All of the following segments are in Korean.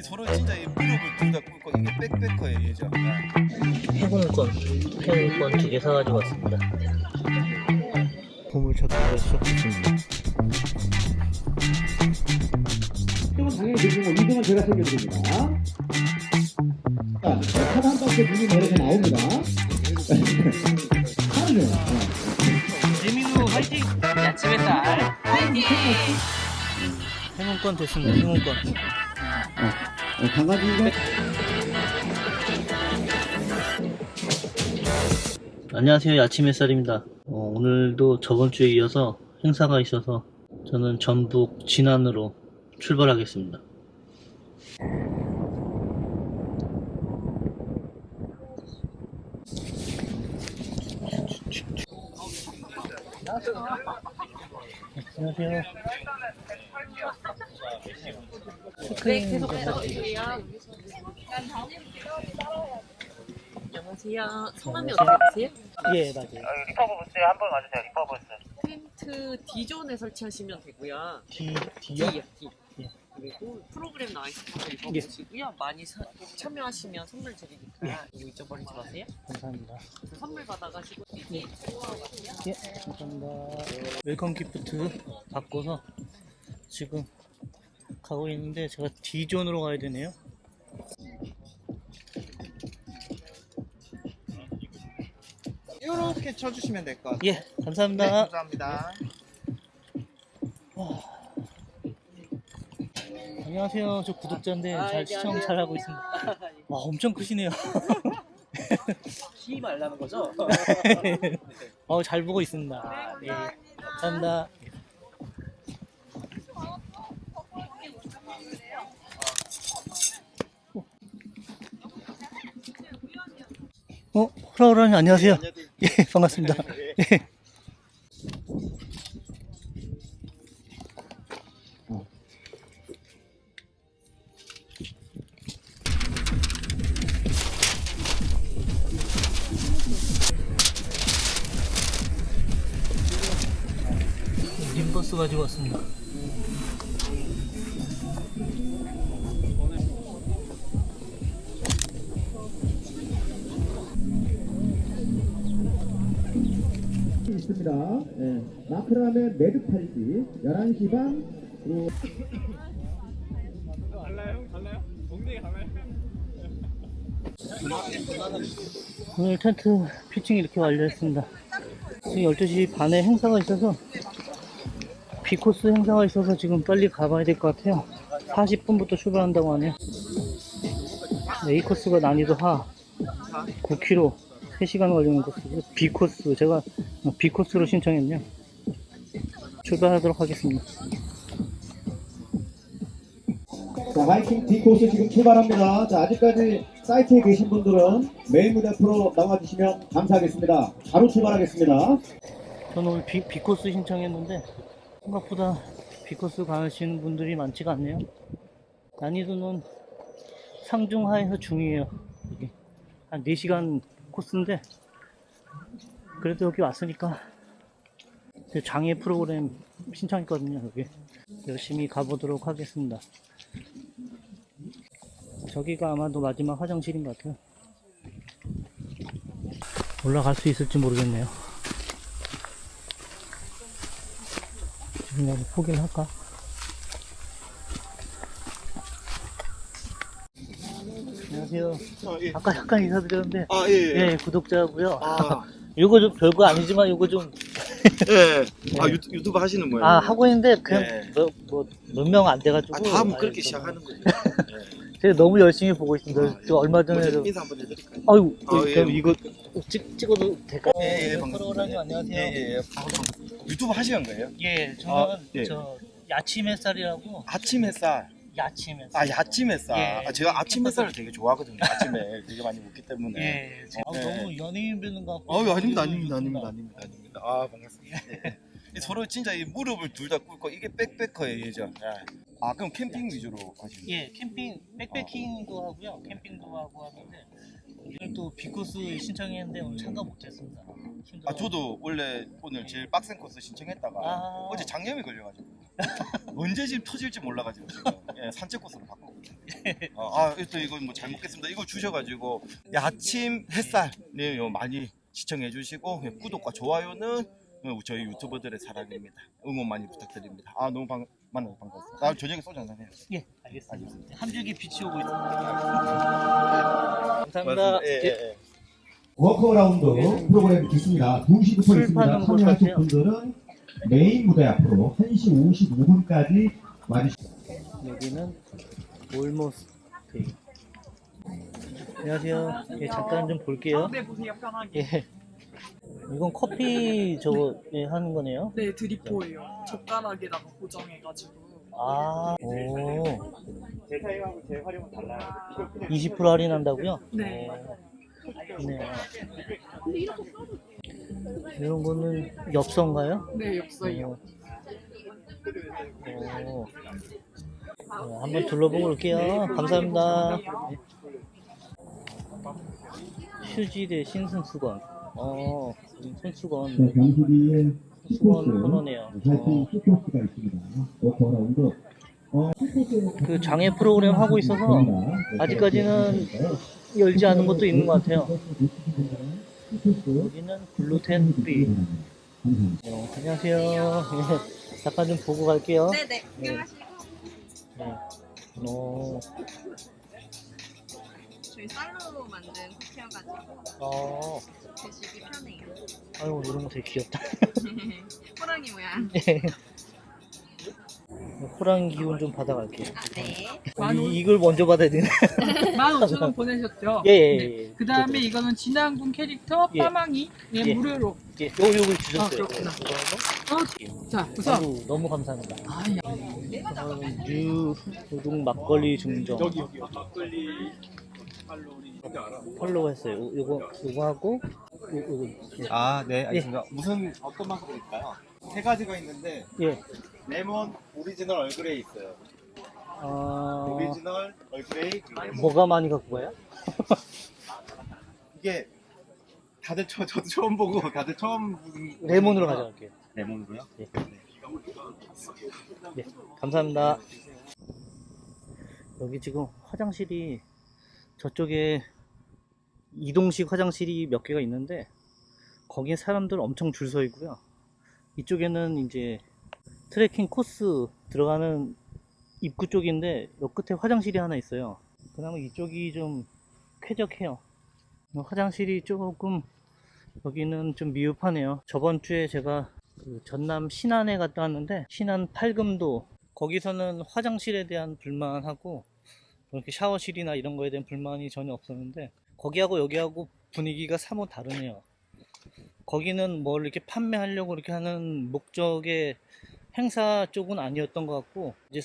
이 서로 진짜 이 무릎을 둘다 꿇고 이게 백패커예요 예전. 행운권, 행운권 두 개 사가지고 왔습니다. 보물 찾기가 시작됐습니다. 이건 당연히 드리고 2등은 제가 챙겨드립니다. 자, 카드 한 박스에 눈이 내려서 나옵니다. 하네요. 재민우 화이팅! 야채 뱃살 행운권 됐습니다. 행운권. 어, 강아지가 안녕하세요. 야침 햇살입니다. 어, 오늘도 저번 주에 이어서 행사가 있어서 저는 전북 진안으로 출발하겠습니다. 안녕하세요. 네. 안녕하세요. 성함이 어떻게 되세요? 예, 맞아요. 리퍼브스 한번 와주세요. 리퍼브스. 텐트 D존에 설치하시면 되고요. D, D요, D요? D. 예. 그리고 프로그램 나와 있어서 읽어보시고요. 많이 사- 참여하시면 선물 드리니까 이거 잊어버리지 마세요. 감사합니다. 선물 받아가시고 예, 감사합니다. 웰컴 기프트 받고서 지금 가고 있는데 제가 D존으로 가야 되네요. 이렇게 쳐주시면 될 것 같아요. 예, 네, 감사합니다. 감사합니다. 안녕하세요. 저 구독자인데 아, 잘 네, 시청 안녕하세요. 잘하고 있습니다. 와, 엄청 크시네요. 키 말라는 거죠? 어, 잘 보고 있습니다. 예, 감사합니다. 어, 호라호라님 안녕하세요. 예, 반갑습니다. 예. 림버스 가지고 왔습니다. 있습니다. 예. 마크라멘 매드 팔찌 11시 반 그리고 오늘 텐트 피칭 이렇게 완료했습니다. 지금 12시 반에 행사가 있어서 B코스 행사가 있어서 지금 빨리 가봐야 될 것 같아요. 40분부터 출발한다고 하네요. A코스가 난이도 하 9km 3시간 걸리는 코스 B코스 제가 B코스로 신청했네요. 출발하도록 하겠습니다. 자, 하이킹 D코스 지금 출발합니다. 자, 아직까지 사이트에 계신 분들은 메인 무대 앞으로 나와주시면 감사하겠습니다. 바로 출발하겠습니다. 저는 오늘 B, B코스 신청했는데 생각보다 B코스 가시는 분들이 많지가 않네요. 난이도는 상중하에서 중이에요. 이게 한 4시간 코스인데 그래도 여기 왔으니까 제 장애 프로그램 신청했거든요. 여기 열심히 가보도록 하겠습니다. 저기가 아마도 마지막 화장실인 것 같아요. 올라갈 수 있을지 모르겠네요. 지금 여기 포기를 할까? 안녕하세요. 아, 예. 아까 잠깐 인사드렸는데, 아, 예, 예. 예, 구독자고요. 아, 이거 좀 별거 아니지만 이거 좀, 예. 아, 유, 유튜브 하시는 거예요? 아, 하고 있는데 그냥 네. 뭐, 뭐, 몇명 안 돼가지고. 아, 다음 아, 그렇게 시작하는 거죠. 제가 너무 열심히 보고 있습니다. 아, 저 얼마 먼저 전에도. 인사 한번 해드릴까요? 아유, 아, 예. 그럼 이거 찍, 찍어도 될까요? 예, 예, 서로라님 안녕하세요. 예, 예, 예. 유튜브 하시는 거예요? 예, 저는 아, 예. 저 야침 햇살이라고 아침 햇살. 야침 햇살. 아, 야침 햇살. 예. 아, 제가 아침 햇살을 되게 좋아하거든요. 아침에 되게 많이 먹기 때문에. 예, 제가 네. 너무 연예인 뵙는 것 같고. 아유, 아닙니다, 아닙니다, 아닙니다, 아닙니다, 아닙니다. 아, 반갑습니다. 예. 이 서로 진짜 이 무릎을 둘 다 꿇고 이게 백패커예요, 예전. 예. 아, 그럼 캠핑 위주로 하시는 거예요? 예, 캠핑, 백패킹도 하고요. 캠핑도 하고 하는데 오늘 또 비코스 신청했는데 오늘 참가 못했습니다. 힘들어. 아, 저도 원래 오늘 제일 빡센 코스 신청했다가 아. 어제 장염이 걸려가지고 언제 집 터질지 몰라가지고 지금 예, 산책 코스로 바꿨거든요. 어, 아, 또 이거 뭐잘 먹겠습니다. 이거 주셔가지고 야침 햇살 네, 요 많이 시청해 주시고 예, 구독과 좋아요는 어, 저희 유튜버들의 사랑입니다. 응원 많이 부탁드립니다. 아 너무 반 만나서 반갑습니다. 아 저녁에 소주 한잔 해요. 예, 알겠습니다. 한 줄기 빛이 오고 있습니다. 감사합니다. 예, 예. 예, 예. 워크어라운드 프로그램 있습니다. 2시부터 술 있습니다. 참여하실 같아요. 분들은 메인 무대 앞으로 1시 55분까지 와주시기 여기는 올모스테이. 안녕하세요. 예, 잠깐 좀 볼게요. 네, 보세요, 편하게. 예. 이건 커피 저거 예, 하는 거네요. 네, 드리포예요. 젓가락에다가 고정해가지고. 아, 오. 제 사용하고 제 활용은 달라요. 20% 할인한다고요? 네. 오, 네. 이 런 거는 엽서인가요? 네, 엽서예요. 오. 네, 한번 둘러보고 올게요. 감사합니다. 네. 휴지대 신승 수건. 어, 손수건. 수건 코너네요. 어, 그 장애 프로그램 하고 있어서 아직까지는 열지 않은 것도 있는 것 같아요. 여기는 글루텐 프리. 어, 안녕하세요. 예, 잠깐 좀 보고 갈게요. 네네. 네. 네. 어, 저희 쌀로 만든 쿠키여가지고 어, 드시기 편해요. 아유, 이런 거 되게 귀엽다. 호랑이 모양. 호랑이 기운 좀 받아갈게요. 아, 네. 만 오- 이, 이걸 먼저 받아야 되네. 15,000원 보내셨죠? 예, 예, 네. 예. 그 다음에 이거는 진한군 캐릭터 예. 빠망이 네, 예. 무료로. 예, 요, 요걸 주셨어요. 아, 그렇구나. 이거는? 자, 우선. 아유, 너무 감사합니다. 아, 야. 유 우동 막걸리 증정. 여기 여기 막걸리 칼로리 팔로우 했어요. 요- 요거 요거 하고 요, 요거 예. 아, 네, 알겠습니다. 무슨 어떤 맛이 될까요? 세 가지가 있는데 예. 레몬 오리지널 얼그레이 있어요. 어, 오리지널 얼그레이 그리고 레몬. 뭐가 많이 갖고 가요? 이게 다들 저, 저도 처음 보고 다들 처음 보는 레몬으로 가져갈게요. 레몬으로요? 예. 네, 감사합니다. 여기 지금 화장실이 저쪽에 이동식 화장실이 몇 개가 있는데 거기에 사람들 엄청 줄 서 있고요. 이쪽에는 이제 트레킹 코스 들어가는 입구 쪽인데 요 끝에 화장실이 하나 있어요. 그나마 이쪽이 좀 쾌적해요. 화장실이 조금 여기는 좀 미흡하네요. 저번 주에 제가 그 전남 신안에 갔다 왔는데 신안 팔금도 거기서는 화장실에 대한 불만하고 뭐 이렇게 샤워실이나 이런 거에 대한 불만이 전혀 없었는데 거기하고 여기하고 분위기가 사뭇 다르네요. 거기는 뭘 이렇게 판매하려고 이렇게 하는 목적의 행사 쪽은 아니었던 것 같고 이제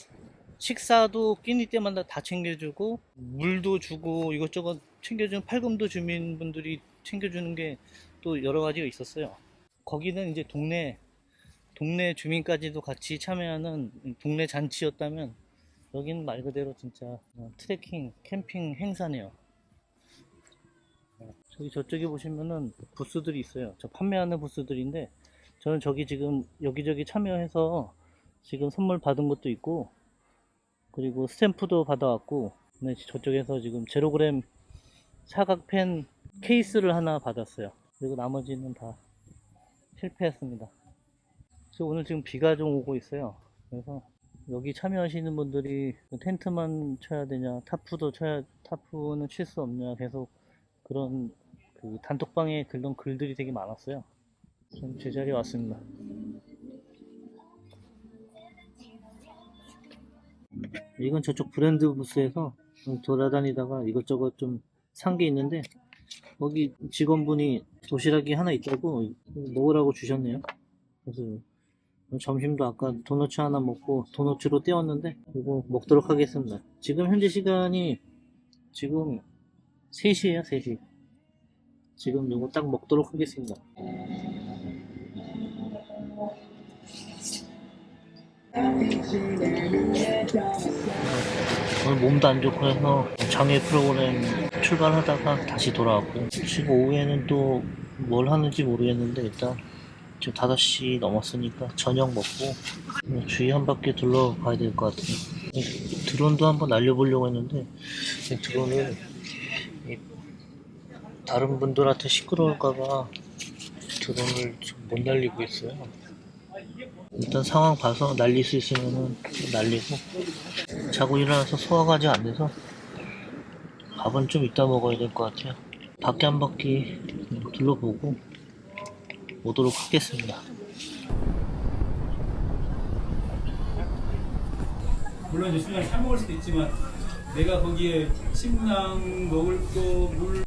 식사도 끼니 때마다 다 챙겨주고 물도 주고 이것저것 챙겨주는 팔금도 주민분들이 챙겨주는 게 또 여러 가지가 있었어요. 거기는 이제 동네 동네 주민까지도 같이 참여하는 동네 잔치였다면 여기는 말 그대로 진짜 어, 트레킹, 캠핑 행사네요. 어, 저기 저쪽에 보시면은 부스들이 있어요. 저 판매하는 부스들인데 저는 저기 지금 여기저기 참여해서 지금 선물 받은 것도 있고 그리고 스탬프도 받아왔고 네, 저쪽에서 지금 제로그램 사각펜 케이스를 하나 받았어요. 그리고 나머지는 다 실패했습니다. 오늘 지금 비가 좀 오고 있어요. 그래서 여기 참여하시는 분들이 텐트만 쳐야 되냐, 타프도 쳐야, 타프는 칠 수 없냐, 계속 그런 그 단톡방에 그런 글들이 되게 많았어요. 좀 제자리에 왔습니다. 이건 저쪽 브랜드 부스에서 좀 돌아다니다가 이것저것 좀 산 게 있는데 거기 직원분이 도시락이 하나 있다고 먹으라고 주셨네요. 그래서 점심도 아까 도너츠 하나 먹고 도너츠로 때웠는데 이거 먹도록 하겠습니다. 지금 현재 시간이 지금 3시에요, 3시. 지금 이거 딱 먹도록 하겠습니다. 오늘 몸도 안 좋고 해서 장애 프로그램 출발하다가 다시 돌아왔고 지금 오후에는 또 뭘 하는지 모르겠는데 일단 지금 5시 넘었으니까 저녁 먹고 주위 한 바퀴 둘러봐야 될 것 같아요 드론도 한번 날려보려고 했는데 이 드론은 이 다른 분들한테 시끄러울까봐 드론을 좀못 날리고 있어요. 일단 상황 봐서 날릴 수 있으면은 날리고 자고 일어나서 소화가 아직 안 돼서 밥은 좀 이따 먹어야 될 것 같아요. 밖에 한 바퀴 둘러보고 오도록 하겠습니다. 물론 이제 순간에 사 먹을 수도 있지만 내가 거기에 식량 먹을 거물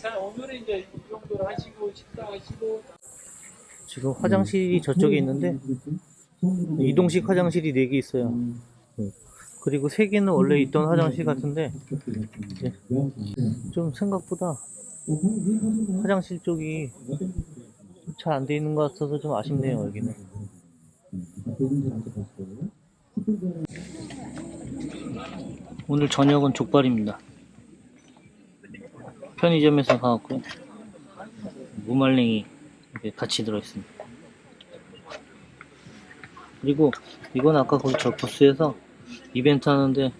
괜찮아 오늘은 이제 이 정도로 하시고 식사하시고 지금 화장실이 저쪽에 있는데 이동식 화장실이 4개 있어요. 네. 그리고 3개는 원래 있던 화장실 같은데 이제 좀 생각보다 화장실 쪽이 잘 안 돼 있는 것 같아서 좀 아쉽네요 여기는. 오늘 저녁은 족발입니다. 편의점에서 사왔고요. 무말랭이 이렇게 같이 들어있습니다. 그리고 이건 아까 거기 저 부스에서 이벤트 하는데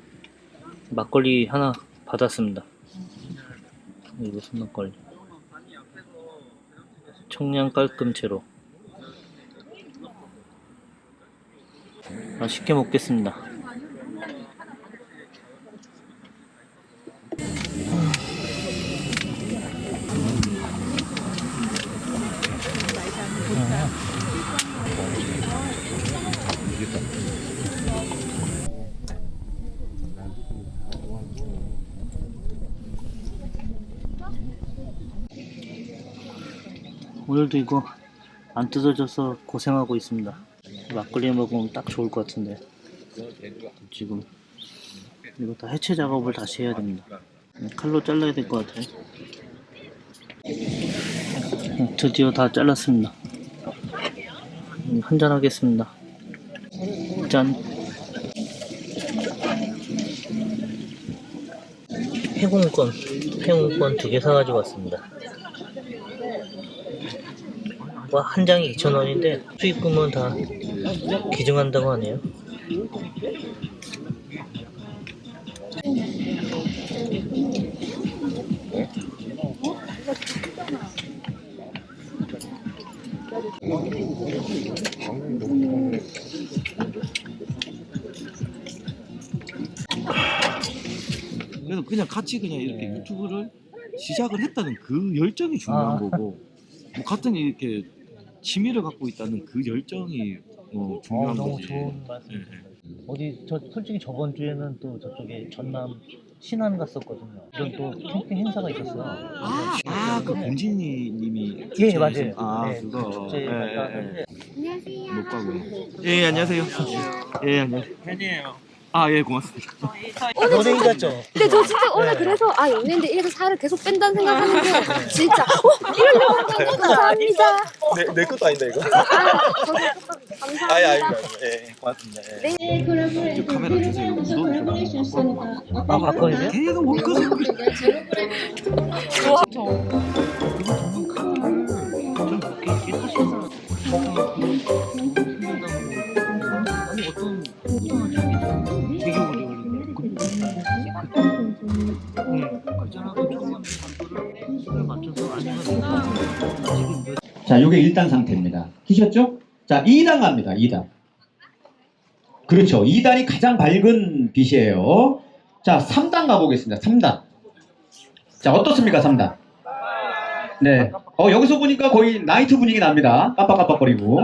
막걸리 하나 받았습니다. 무슨 막걸리? 청량 깔끔 제로. 맛있게 먹겠습니다. 오늘도 이거 안 뜯어져서 고생하고 있습니다. 막걸리 먹으면 딱 좋을 것 같은데 지금 이거 다 해체 작업을 다시 해야 됩니다. 칼로 잘라야 될 것 같아요. 어, 드디어 다 잘랐습니다. 음, 한잔 하겠습니다. 짠. 해공권, 해공권 두 개 사가지고 왔습니다. 와, 한 장이 2,000원인데 수익금은 다 기증한다고 하네요. 그래서 그냥 같이 그냥 이렇게 유튜브를 시작을 했다는 그 열정이 중요한 아. 거고 뭐 같은 이렇게 취미를 갖고 있다는 그 열정이 어, 중요한 너무 거지. 좋은 말씀이십니다. 예, 어디 저 솔직히 저번 주에는 또 저쪽에 전남 신안 갔었거든요. 이런 또 캠핑 행사가 있었어요. 아, 아, 그 봉진이 님이 예 맞아요. 아, 네, 그거. 축제 예, 갔다 예, 예. 왔는데 못 가고요. 예, 안녕하세요. 예, 안녕하세요. 팬이에요 아, 예, 고맙습니다. 연예인 같죠? 근데 저 진짜 오늘 네. 그래서 아 연예인들 이렇게 살을 계속 뺀다는 생각하는데 진짜 어 이러려고 한거 감사합니다. 내, 내 것도 아니다, 이거. 아. 아예, 아예, 예, 고맙습니다. 예. 네 저 카메라 주세요. 아 돼요? 계속 못 꺼서 자, 요게 1단 상태입니다. 키셨죠? 자, 2단 갑니다. 2단. 그렇죠. 2단이 가장 밝은 빛이에요. 자, 3단 가보겠습니다. 3단. 자, 어떻습니까? 3단. 네. 어, 여기서 보니까 거의 나이트 분위기 납니다. 깜빡깜빡거리고.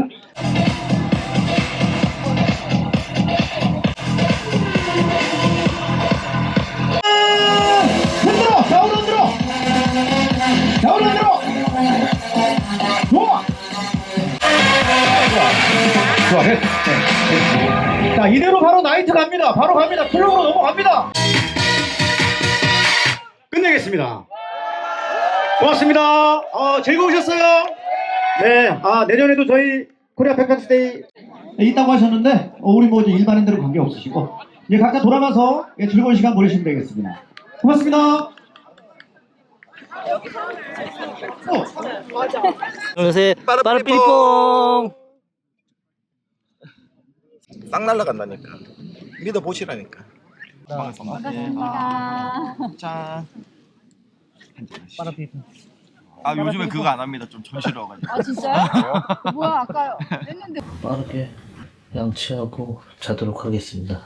좋아, 됐, 네, 됐. 자, 이대로 바로 나이트 갑니다. 바로 갑니다. 클럽으로 넘어갑니다. 끝내겠습니다. 고맙습니다. 어, 즐거우셨어요? 네, 아, 내년에도 저희 코리아 백화스데이 있다고 하셨는데, 어, 우리 뭐 일반인들은 관계 없으시고, 이제 각자 돌아가서 예, 즐거운 시간 보내시면 되겠습니다. 고맙습니다. 둘셋 빠르 빠르삐리뽕 싹 날라간다니까. 믿어 보시라니까. 반갑습니다. 짠. 아 요즘에 그거 안 합니다. 좀 정신없어가지고. 아 진짜요? 뭐야 아까 했는데 빠르게 양치하고 자도록 하겠습니다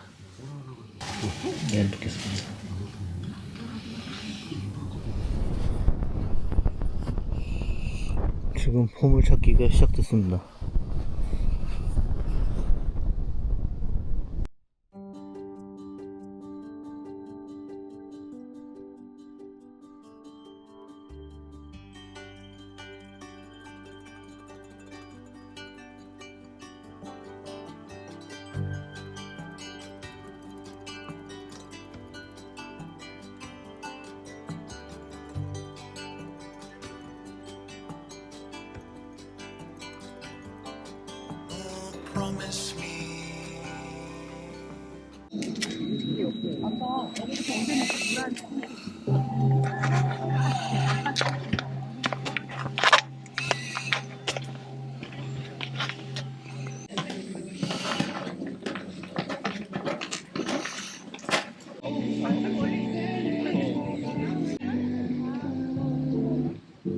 내일 뵙겠습니다 지금 보물찾기가 시작됐습니다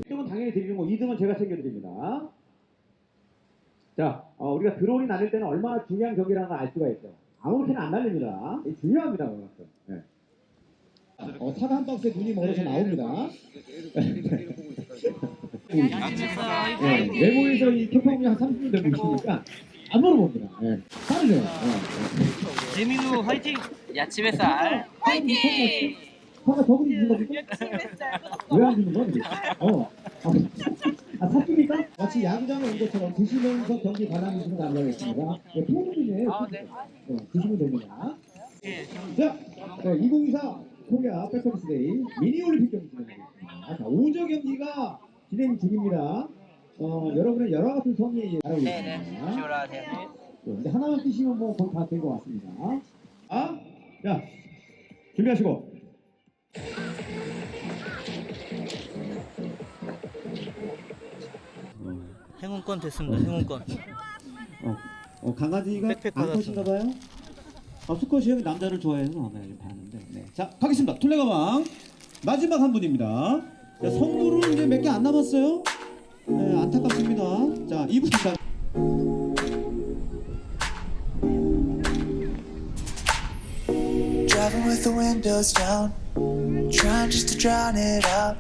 1등은 당연히 드리는 거 2등은 제가 챙겨드립니다. 자, 어, 우리가 드론이 날릴 때는 얼마나 중요한 경기라는 걸 알 수가 있어요. 아무렇게나 안 날립니다. 이게 중요합니다. 그만큼. 네. 어, 사과 한 박스에 눈이 멀어서 나옵니다. 네, 외모에서 이 캠퍼분이 한 30분 되고 있으니까 안 물어봅니다. 네. 빠르죠? 네. 재민우 화이팅! 야채 뱃살. 화이팅! 사과 저분이 주는 겁니까? 왜안 주는 거야? 어. 아, 아, 사십니까? 마치 야구장에 온 것처럼 드시면서 경기 관람해주시면 감사하겠습니다. 네, 프로그램이에요. 아, 네. 네, 드시면 됩니다. 자, 네, 2024 코리아 백서비스데이 미니올림픽 경기 진행하겠습니다. 자, 5조 경기가 진행 중입니다. 어, 여러분의 여러 같은 성의에 바라고 있습니다. 네, 근데 하나만 뛰시면 뭐 거의 다 된 것 같습니다. 아, 자, 준비하시고. 행운권 됐습니다 행운권 어, 강아지가 백팩 암컷인가 봐요? 아, 수컷이 남자를 좋아해서 네, 이렇게 봤는데. 네. 자, 가겠습니다. 둘레가방 마지막 한 분입니다. 자, 선물은 이제 몇 개 안 남았어요. 네, 안타깝습니다. 자, 이분입니다. with the windows down, trying just to drown it out.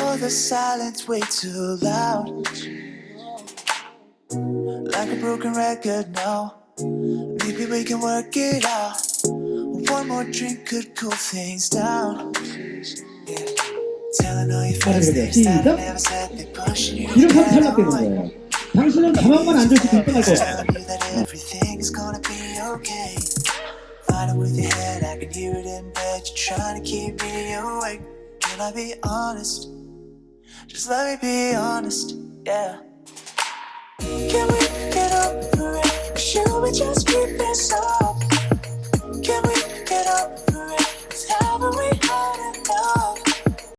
Oh, the silence way too loud. Like a broken record now. Maybe we can work it out. One more drink could cool things down. Yeah. Telling all your friends 그래, things that I 시작. never said, they pushing you to 이렇게 하면 get 탈락되는 away. 거예요. 당신은 가만만 앉아있을 때 1등할 거예 Fighting with your head, I can hear it in bed. You're trying to keep me awake. Can I be honest? Just let me be honest, yeah. Can we get over it? Should we just keep it so